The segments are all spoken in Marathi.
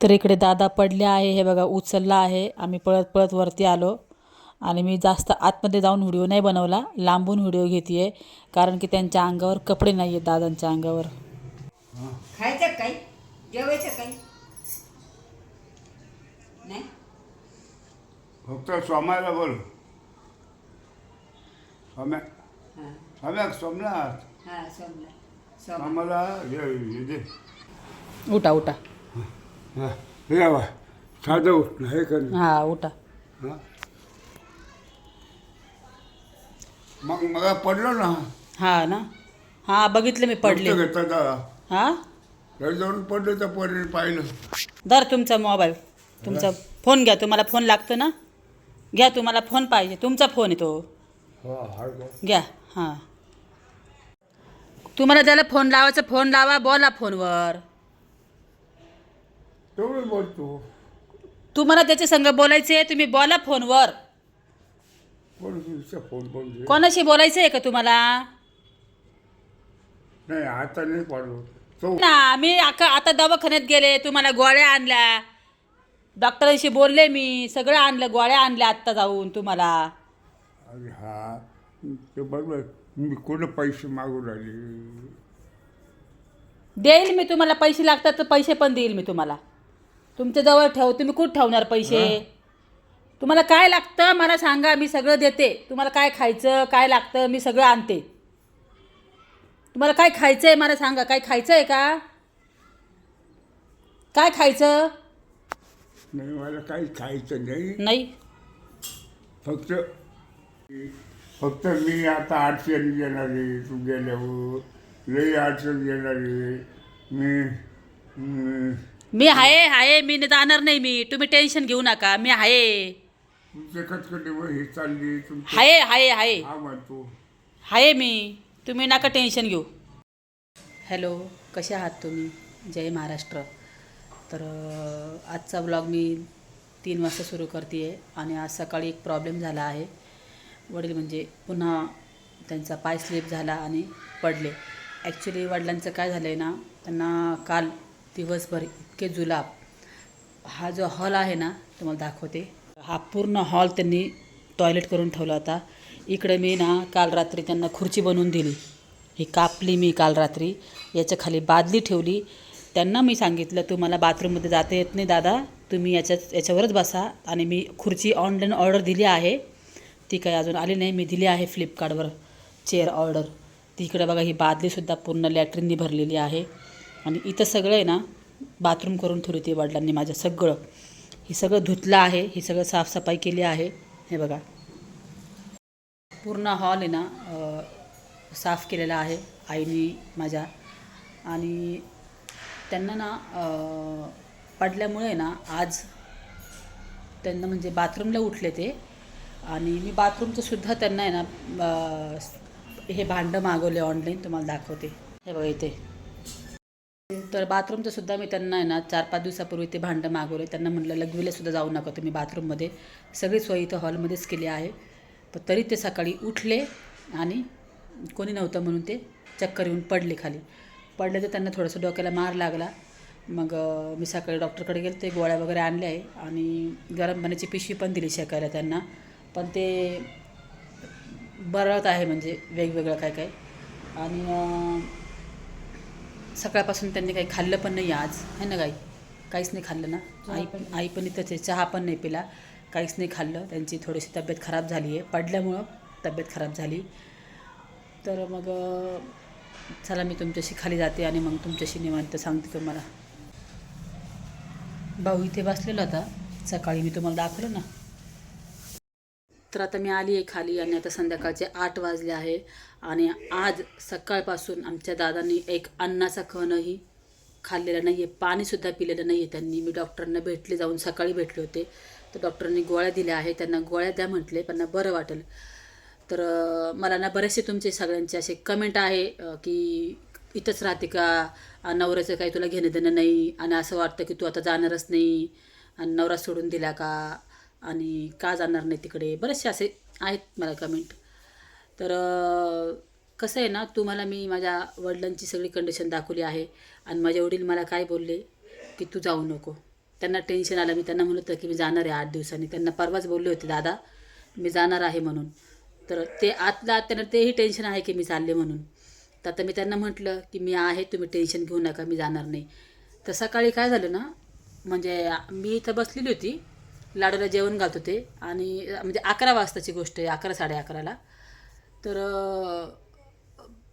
तर इकडे दादा पडले आहे हे बघा उचलला आहे. आम्ही पळत पळत वरती आलो. आणि मी जास्त आतमध्ये जाऊन व्हिडिओ नाही बनवला लांबून व्हिडिओ घेते आहे कारण की त्यांच्या अंगावर कपडे नाही आहेत दादांच्या अंगावर. खायचं काही? जेवायचं काही? नाही? फक्त स्वामाला बोल. स्वाम्या हां. स्वाम्या सोमनाथ. हां सोमला सोम आम्हाला हे हे दे. उठा उठा. यावा साधं हे हा उठा. हा. मग मला पडलो ना? हा ना. हा बघितलं मी पडले फक्त घेता हा? जाऊन पडलं तर पडले पाहिलं. धर तुमचा मोबाईल. तुमचा फोन घ्या तुम्हाला फोन लागतो ना? घ्या तुम्हाला फोन पाहिजे. तुमचा फोन आहे तो. हा का? घ्या हां. तुम्हाला ज्याला फोन लावायचा फोन लावा बोला फोनवर. तेवढं बोलतो तुम्हाला त्याच्या संग बोलायचे तुम्ही बोला फोनवर. कोण फोन? कोणाशी बोलायचं आहे का तुम्हाला? नाही आता नाही तो ना मी आका आता दवाखान्यात गेले तुम्हाला गोळ्या आणल्या. डॉक्टरांशी बोलले मी सगळं आणलं गोळ्या आणल्या आत्ता जाऊन तुम्हाला. अरे हा ते बरोबर मी पैसे मागू राहिले? देईल मी तुम्हाला पैसे लागतात तर पैसे पण देईल मी तुम्हाला. तुमच्या जवळ ठेव तुम्ही कुठं ठेवणार पैसे? तुम्हाला काय लागतं मला सांगा मी सगळं देते. तुम्हाला काय खायचं काय लागतं मी सगळं आणते. तुम्हाला काय खायचं आहे मला सांगा काय खायचं आहे का? काय खायचं? नाही मला काही खायचं नाही. नाही. फक्त फक्त मी आता अडचण घेणार आहे तू गेल्यावर. लई अडचण घेणार आहे. मी मी- आहे आहे मी जाणार नाही मी. तुम्ही टेन्शन घेऊ नका. मी आहे तुमचे कटकटे व हे चालली तुमचं आहे आहे आहे हा म्हणतो. आहे मी. तुम्ही नका टेन्शन घेऊ. हॅलो कसे आहात तुम्ही? जय महाराष्ट्र. तर अं, आजचा ब्लॉग मी तीन वाजता सुरू करते आहे आणि आज सकाळी एक प्रॉब्लेम झाला आहे. वडील म्हणजे पुन्हा त्यांचा पाय स्लिप झाला आणि पडले. ॲक्च्युली वडिलांचं काय झालं आहे ना त्यांना काल दिवसभर इतके जुलाब. हा जो हॉल आहे ना तुम्हाला दाखवते. हा पूर्ण हॉल त्यांनी टॉयलेट करून ठेवला होता. इकडे मी ना काल रात्री त्यांना खुर्ची बनवून दिली. ही कापली मी काल रात्री. याच्या खाली बादली ठेवली. त्यांना मी सांगितलं तुम्हाला बाथरूममध्ये जाता येत नाही दादा. तुम्ही याच्यात याच्यावरच बसा. आणि मी खुर्ची ऑनलाईन ऑर्डर दिली आहे. ती काही अजून आली नाही. मी दिली आहे फ्लिपकार्टवर चेअर ऑर्डर तिकडे बघा ही बादलीसुद्धा पूर्ण लॅट्रिननी भरलेली आहे. आणि इथं सगळं आहे ना बाथरूम करून ठेवली होती वडिलांनी माझं सगळं. हे सगळं धुतलं आहे हे सगळं साफसफाई केली आहे. हे बघा. पूर्ण हॉल आहे ना साफ केलेला आहे आईने माझ्या. आणि त्यांना ना पडल्यामुळे ना आज त्यांना म्हणजे बाथरूमला उठले ते. आणि मी बाथरूमचंसुद्धा त्यांना आहे ना हे भांडं मागवले ऑनलाईन तुम्हाला दाखवते. हे बघा इथे. तर बाथरूमचं सुद्धा मी त्यांना आहे ना चार पाच दिवसापूर्वी ते भांडं मागवले. त्यांना म्हटलं लघवीला सुद्धा जाऊ नका तुम्ही बाथरूममध्ये. सगळी सोय इथं हॉलमध्येच केली आहे. पण तरी ते सकाळी उठले आणि कोणी नव्हतं म्हणून ते चक्कर येऊन पडले खाली. पडले तर त्यांना थोडंसं डोक्याला मार लागला. मग मी सकाळी डॉक्टरकडे गेले ते गोळ्या वगैरे आणल्या आहे आणि गरम पाण्याची पिशवी पण दिली शेकायला त्यांना. पण ते बरळत आहे म्हणजे वेगवेगळं काय काय. आणि सकाळपासून त्यांनी काही खाल्लं पण नाही आज. है ना काही काहीच नाही खाल्लं ना. आई पण आई पण इथंच आहे. चहा पण नाही पिला. काहीच नाही खाल्लं. त्यांची थोडीशी तब्येत खराब झाली आहे. पडल्यामुळं तब्येत खराब झाली. तर मग चला मी तुमच्याशी खाली जाते आणि मग तुमच्याशी निवांत सांगते तुम्हाला. भाऊ इथे बसलेला होता. सकाळी मी तुम्हाला दाखवलं ना. तर आता मी आली आहे खाली आणि आता संध्याकाळचे आठ वाजले आहे. आणि आज सकाळपासून आमच्या दादांनी एक अन्नाचा कणही खाल्लेला नाही आहे पाणीसुद्धा पिलेलं नाही आहे त्यांनी. मी डॉक्टरांना भेटले जाऊन सकाळी भेटले होते. तर डॉक्टरांनी गोळ्या दिल्या आहे त्यांना गोळ्या द्या म्हटले पण बरं वाटेल. तर मला ना बरेचसे तुमचे सगळ्यांचे असे कमेंट आहे की इथंच राहते का? नवऱ्याचं काही तुला घेणं देणं नाही? आणि असं वाटतं की तू आता जाणारच नाही. आणि नवरा सोडून दिला का? आणि का जाणार नाही तिकडे? बरेचसे असे आहेत मला कमेंट तर कसं आहे ना तुम्हाला मी माझ्या वडिलांची सगळी कंडिशन दाखवली आहे आणि माझे वडील मला काय बोलले की तू जाऊ नको. त्यांना टेन्शन आलं. मी त्यांना म्हणत होतं की मी जाणार आहे आठ दिवसांनी. त्यांना परवाच बोलले होते दादा मी जाणार आहे म्हणून. तर ते आतला आत त्यांना तेही टेन्शन आहे की मी चालले म्हणून. तर आता मी त्यांना म्हटलं की मी आहे तुम्ही टेन्शन घेऊ नका मी जाणार नाही. तर सकाळी काय झालं ना म्हणजे मी इथं बसलेली होती. लाडूला जेवण घालत होते आणि म्हणजे अकरा वाजताची गोष्ट आहे अकरा साडे अकराला. तर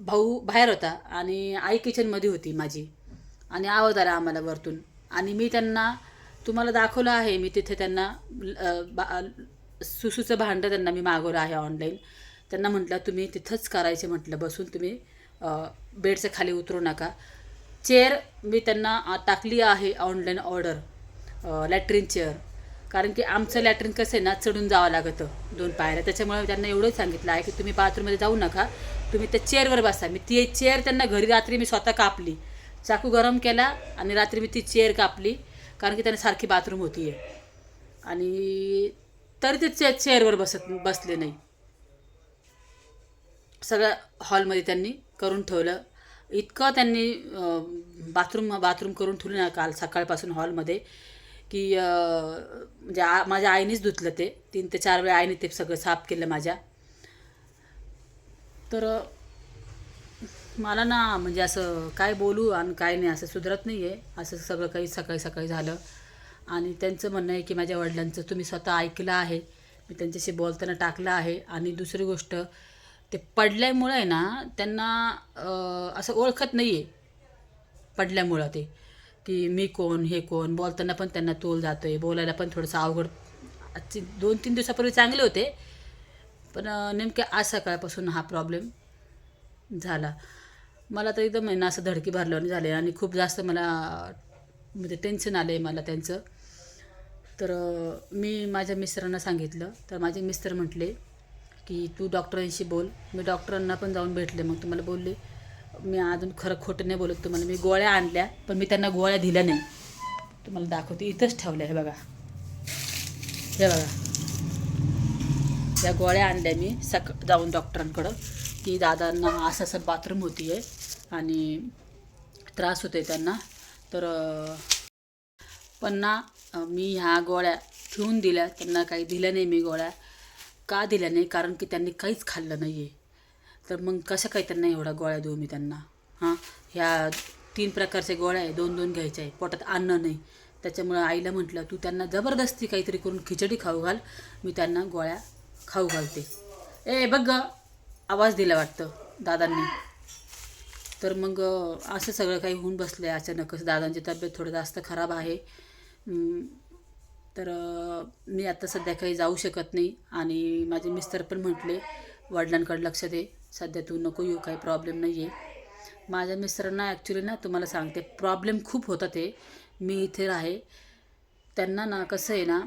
भाऊ बाहेर होता आणि आई किचनमध्ये होती माझी. आणि आवाज आला आम्हाला वरतून. आणि मी त्यांना तुम्हाला दाखवलं आहे मी तिथे त्यांना बा सुसूचं भांडं त्यांना मी मागवलं आहे ऑनलाईन त्यांना म्हटलं तुम्ही तिथंच करायचे म्हटलं बसून तुम्ही बेडचं बेडच्या खाली उतरू नका. चेअर मी त्यांना टाकली आहे ऑनलाईन ऑर्डर लॅट्रिन चेअर कारण की आमचं लॅटरिन कसं आहे ना चढून जावं लागतं दोन पायऱ्या. त्याच्यामुळे त्यांना एवढंच सांगितलं आहे की तुम्ही बाथरूममध्ये जाऊ नका. तुम्ही त्या चेअरवर बसा. मी ती चेअर त्यांना घरी रात्री मी स्वतः कापली. चाकू गरम केला आणि रात्री मी ती चेअर कापली. कारण की त्यांना सारखी बाथरूम होती आहे आणि तरी ते चे चेअरवर बसत बसले नाही. सगळं हॉलमध्ये त्यांनी करून ठेवलं. इतकं त्यांनी बाथरूम बाथरूम करून ठेवलं ना काल सकाळपासून हॉलमध्ये की म्हणजे आ माझ्या आईनेच धुतलं ते. तीन ते चार वेळा आईने ते सगळं साफ केलं माझ्या. तर मला ना म्हणजे असं काय बोलू आणि काय नाही असं सुधरत नाही आहे असं सगळं काही सकाळी सकाळी झालं. आणि त्यांचं म्हणणं आहे की माझ्या वडिलांचं तुम्ही स्वतः ऐकलं आहे. मी त्यांच्याशी बोलताना टाकलं आहे. आणि दुसरी गोष्ट ते पडल्यामुळं आहे ना त्यांना असं ओळखत नाही आहे पडल्यामुळं ते. की मी कोण हे कोण बोलताना पण त्यांना तोल जातो आहे बोलायला पण थोडंसं अवघड. आजची दोन तीन दिवसापूर्वी चांगले होते पण नेमक्या आज सकाळपासून हा प्रॉब्लेम झाला. मला तर एकदम ना असं धडकी भरल्याने झाले आणि खूप जास्त मला म्हणजे टेन्शन आलं आहे मला त्यांचं. तर मी माझ्या मिस्टरांना सांगितलं. तर माझे मिस्टर म्हटले की तू डॉक्टरांशी बोल. मी डॉक्टरांना पण जाऊन भेटले. मग तुम्हाला बोलले मी अजून खरं खोटं नाही बोलत तुम्हाला. मी गोळ्या आणल्या पण मी त्यांना गोळ्या दिल्या नाही. तुम्हाला दाखवते इथंच ठेवल्या हे बघा. हे बघा. या गोळ्या आणल्या मी सक जाऊन डॉक्टरांकडं की दादांना असं असं बाथरूम होती आहे आणि त्रास होते त्यांना. तर पण ना मी ह्या गोळ्या ठेवून दिल्या. त्यांना काही दिल्या नाही मी गोळ्या. का दिल्या नाही? कारण की त्यांनी काहीच खाल्लं नाही आहे तर मग कसं काय त्यांना एवढा गोळ्या देऊ मी त्यांना? हां? ह्या तीन प्रकारच्या गोळ्या आहे दोन दोन घ्यायच्या आहे पोटात अन्न नाही. त्याच्यामुळं आईला म्हटलं तू त्यांना जबरदस्ती काहीतरी करून खिचडी खाऊ घाल मी त्यांना गोळ्या खाऊ घालते. ए बघ ग आवाज दिला वाटतं दादांनी. तर मग असं सगळं काही होऊन बसलं आहे अचानकच दादांची तब्येत थोडं जास्त खराब आहे. तर मी आता सध्या काही जाऊ शकत नाही. आणि माझे मिस्टर पण म्हटले वडिलांकडे लक्ष दे. सध्या तू नको येऊ काही प्रॉब्लेम नाही आहे माझ्या मिस्टरांना ॲक्च्युली ना तुम्हाला सांगते प्रॉब्लेम खूप होता ते. मी इथे राहे त्यांना ना कसं आहे ना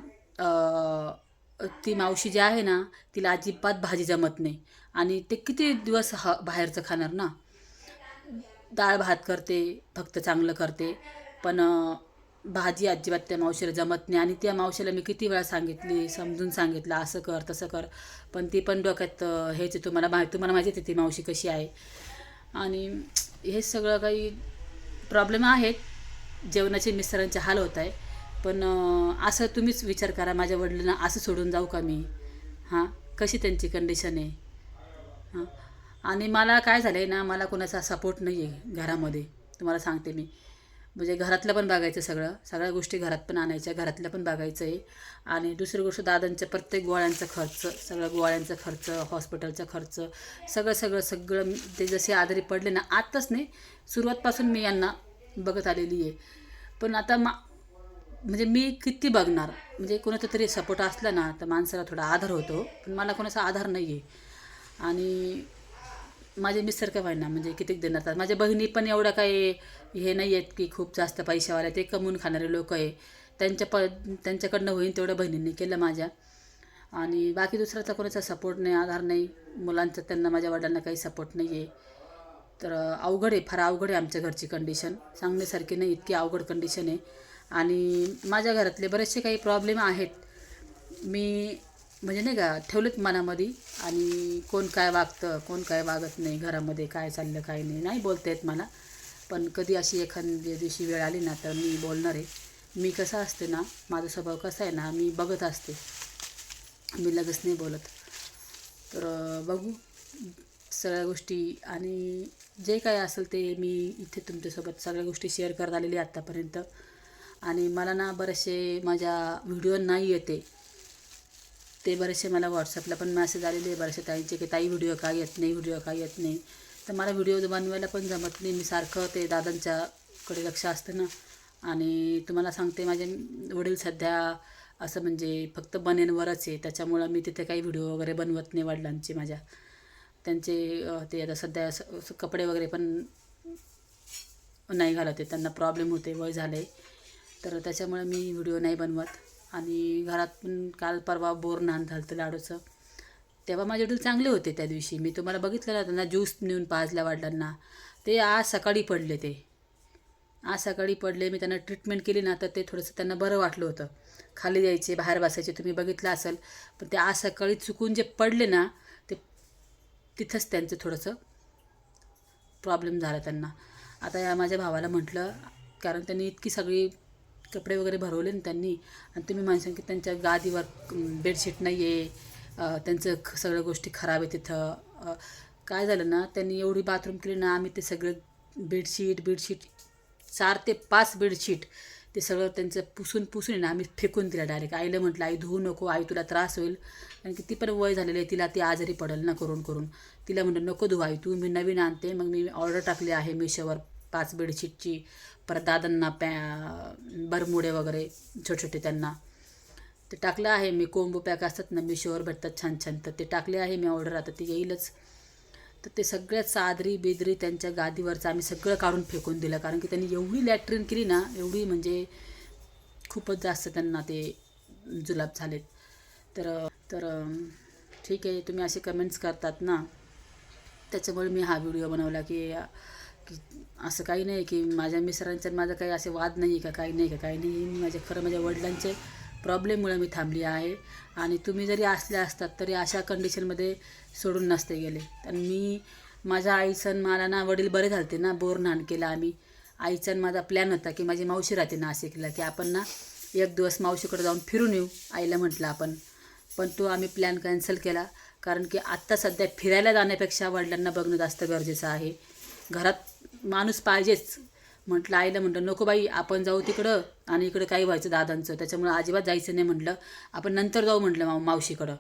ती मावशी जी आहे ना तिला अजिबात भाजी जमत नाही. आणि ते किती दिवस ह बाहेरचं खाणार ना? डाळ भात करते फक्त चांगलं करते. पण भाजी अजिबात त्या मावशीला जमत नाही. आणि त्या मावशीला मी किती वेळा सांगितली समजून सांगितलं असं कर तसं कर. पण ती पण डोक्यात हेच तुम्हाला माहिती तुम्हाला माहिती आहे ती मावशी कशी आहे. आणि हे सगळं काही प्रॉब्लेम आहेत. जेवणाचे मिस्टरांचे हाल होत आहे. पण असं तुम्हीच विचार करा माझ्या वडिलांना असं सोडून जाऊ का मी? हां? कशी त्यांची कंडिशन आहे? हां? आणि मला काय झालं आहे ना मला कोणाचा सपोर्ट नाही आहे घरामध्ये. तुम्हाला सांगते मी. म्हणजे घरातलं पण बघायचं सगळं. सगळ्या गोष्टी घरात पण आणायच्या घरातलं पण बघायचं आहे आणि दुसरी गोष्ट दादांच्या प्रत्येक गोळ्यांचा खर्च सगळं गोळ्यांचा खर्च हॉस्पिटलचा खर्च सगळं सगळं सगळं ते जसे आजारी पडले ना आत्ताच नाही सुरुवातपासून मी यांना बघत आलेली आहे. पण आता मा म्हणजे मी किती बघणार? म्हणजे कोणाचा तरी सपोर्ट असला ना तर माणसाला थोडा आधार होतो. पण मला कोणाचा आधार नाही आहे आणि माझे मिस्टर काय व्हायना म्हणजे कितीक देणार तर. माझ्या बहिणी पण एवढं काही हे नाही आहेत की खूप जास्त पैशावाले ते कमवून खाणारे लोक आहे. त्यांच्या प त्यांच्याकडनं होईन तेवढं बहिणींनी केलं माझ्या. आणि बाकी दुसऱ्याचा कोणाचा सपोर्ट नाही आधार नाही. मुलांचा त्यांना माझ्या वडिलांना काही सपोर्ट नाही आहे तर अवघड आहे फार अवघड आहे आमच्या घरची कंडिशन सांगण्यासारखी नाही इतकी अवघड कंडिशन आहे. आणि माझ्या घरातले बरेचसे काही प्रॉब्लेम आहेत. मी म्हणजे नाही का ठेवलेत मनामध्ये. आणि कोण काय वागतं कोण काय वागत नाही घरामध्ये काय चाललं काय नाही नाही बोलता येत मला. पण कधी अशी एखाद्या दिवशी वेळ आली ना तर मी बोलणार आहे. मी कसा असते ना माझा स्वभाव कसा आहे ना मी बघत असते. मी लगेच नाही बोलत. तर बघू. सगळ्या गोष्टी आणि जे काय असेल ते मी इथे तुमच्यासोबत सगळ्या गोष्टी शेअर करत आलेली आहे आत्तापर्यंत आणि मला ना बरेचसे माझ्या व्हिडिओ नाही येते. ते बरेचसे मला व्हॉट्सअपला पण मेसेज आलेले आहे बरेचसे ताईंचे की ताई व्हिडिओ काय येत नाही व्हिडिओ काय येत नाही? तर मला व्हिडिओ बनवायला पण जमत नाही. मी सारखं ते दादांच्याकडे लक्ष असतं ना. आणि तुम्हाला सांगते माझे वडील सध्या असं म्हणजे फक्त बनेनवरच आहे. त्याच्यामुळं मी तिथे काही व्हिडिओ वगैरे बनवत नाही वडिलांचे माझ्या. त्यांचे ते आता सध्या असं- कपडे वगैरे पण नाही घालत आहे. त्यांना प्रॉब्लेम होते वय झालं आहे तर त्याच्यामुळे मी व्हिडिओ नाही बनवत. आणि घरात पण काल परवा बोर नान झालं होतं लाडूचं. तेव्हा माझे वडील चांगले होते त्या दिवशी. मी तुम्हाला बघितलं त्यांना ज्यूस नेऊन पाजल्या वडिलांना. ते आज सकाळी पडले ते. आज सकाळी पडले मी त्यांना ट्रीटमेंट केली ना तर ते थोडंसं त्यांना बरं वाटलं होतं. खाली जायचे बाहेर बसायचे तुम्ही बघितलं असेल. पण ते आज सकाळी चुकून जे पडले ना ते तिथंच त्यांचं थोडंसं प्रॉब्लेम झाला त्यांना. आता या माझ्या भावाला म्हटलं कारण त्यांनी इतकी सगळी कपडे वगैरे भरवले ना त्यांनी आणि तुम्ही माणसां की त्यांच्या गादीवर बेडशीट नाही आहे त्यांचं ख- सगळ्या गोष्टी खराब आहे तिथं. काय झालं ना त्यांनी एवढी बाथरूम केली ना आम्ही ते सगळं बेडशीट बेडशीट चार ते पाच बेडशीट ते सगळं त्यांचं पुसून पुसून ना आम्ही फेकून दिला डायरेक्ट आईला म्हटलं आई धुवू नको आई तुला त्रास होईल. कारण की ती पण वय झालेली आहे तिला ती आजारी पडेल ना करून करून. तिला म्हटलं नको धुवा आई तू मी नवीन आणते मग मी ऑर्डर टाकली आहे मिशोवर. पाच बेडशीटची परत दादांना पॅ बरमुडे वगैरे छोटे छोटे त्यांना. ते टाकलं आहे मी कोंबो पॅक असतात ना मिशोवर भेटतात छान छान तर ते टाकले आहे मी ऑर्डर आता ते येईलच. तर ते सगळ्यात सादरी बेदरी त्यांच्या गादीवरचं आम्ही सगळं काढून फेकून दिलं. कारण की त्यांनी एवढी लॅट्रिन केली ना एवढी म्हणजे खूपच जास्त त्यांना ते जुलाब झालेत. तर तर ठीक आहे तुम्ही असे कमेंट्स करतात ना. त्याच्यामुळे मी हा व्हिडिओ बनवला की की असं काही नाही की माझ्या मिस्टरांचा माझं काही असे वाद नाही का काही नाही का काही नाही. मी माझ्या खरं माझ्या वडिलांचे प्रॉब्लेममुळे मी थांबली आहे. आणि तुम्ही जरी असले असतात तरी अशा कंडिशनमध्ये सोडून नसते गेले. तर मी माझ्या आईचं मला ना वडील बरे झालते ना बोर नान केला आम्ही. आईचा माझा प्लॅन होता की माझी मावशी राहते नाशिकला की आपण ना एक दिवस मावशीकडे जाऊन फिरून येऊ आईला म्हटलं आपण. पण तो आम्ही प्लॅन कॅन्सल केला. कारण की आत्ता सध्या फिरायला जाण्यापेक्षा वडिलांना बघणं जास्त गरजेचं आहे. घरात माणूस पाहिजेच. म्हटलं आईला म्हटलं नको बाई आपण जाऊ तिकडं आणि इकडं काही व्हायचं दादांचं. त्याच्यामुळे अजिबात जायचं नाही म्हटलं. आपण नंतर जाऊ म्हटलं माव मावशीकडं.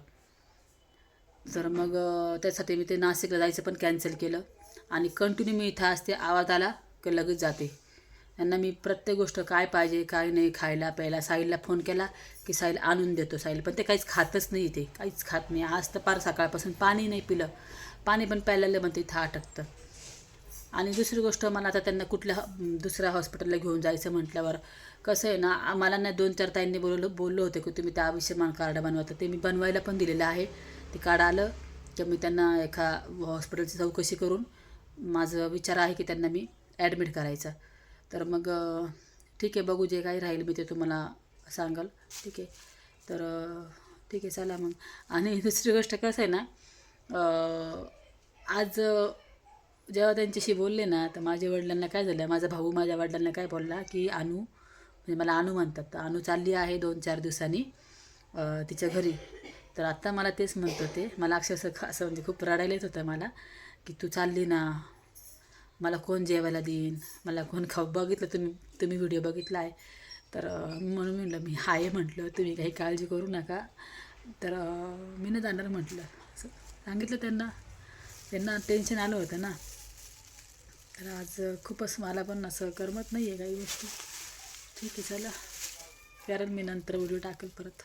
तर मग त्यासाठी मी ते नाशिकला जायचं पण कॅन्सल केलं. आणि कंटिन्यू मी इथं असते आवाज आला की लगेच जाते. त्यांना मी प्रत्येक गोष्ट काय पाहिजे काय नाही खायला प्यायला साहिलला फोन केला की साहिल आणून देतो साहिल. पण ते काहीच खातच नाही ते काहीच खात नाही. आज तर पार सकाळपासून पाणी नाही पिलं. पाणी पण प्यायला म्हणते इथं अटकतं. आणि दुसरी गोष्ट मला आता त्यांना कुठल्या दुसऱ्या हॉस्पिटलला घेऊन जायचं म्हटल्यावर कसं आहे ना आम्हाला ना दोन चार ताईंनी बोलवलं बोललो होते की तुम्ही त्या आयुष्यमान कार्ड बनवता ते मी बनवायला पण दिलेलं आहे. ते कार्ड आलं की मी त्यांना एका हॉस्पिटलची चौकशी करून माझं विचार आहे की त्यांना मी ॲडमिट करायचं. तर मग ठीक आहे बघू जे काही राहील मी ते तुम्हाला सांगाल. ठीक आहे. तर ठीक आहे चला मग. आणि दुसरी गोष्ट कसं आहे ना आज जेव्हा त्यांच्याशी बोलले ना तर माझ्या वडिलांना काय झालं माझा भाऊ माझ्या वडिलांना काय बोलला की अनु म्हणजे मला अनु म्हणतात. तर अनु चालली आहे दोन चार दिवसांनी तिच्या घरी. तर आत्ता मला तेच म्हणत होते. मला अक्षरशः असं म्हणजे खूप रडायला येत होतं मला की तू चालली ना मला कोण जेवायला देईन? मला कोण खाऊ? बघितलं तुम्ही तुम्ही व्हिडिओ बघितला आहे तर म्हणून म्हणलं मी आहे म्हटलं तुम्ही काही काळजी करू नका. तर मी नाही जाणार म्हटलं. असं सांगितलं त्यांना. त्यांना टेन्शन आलं होतं ना. तर आज खूपच मला पण असं करमत नाही आहे काही गोष्टी. ठीक आहे चला. कारण मी नंतर व्हिडिओ टाकेल परत.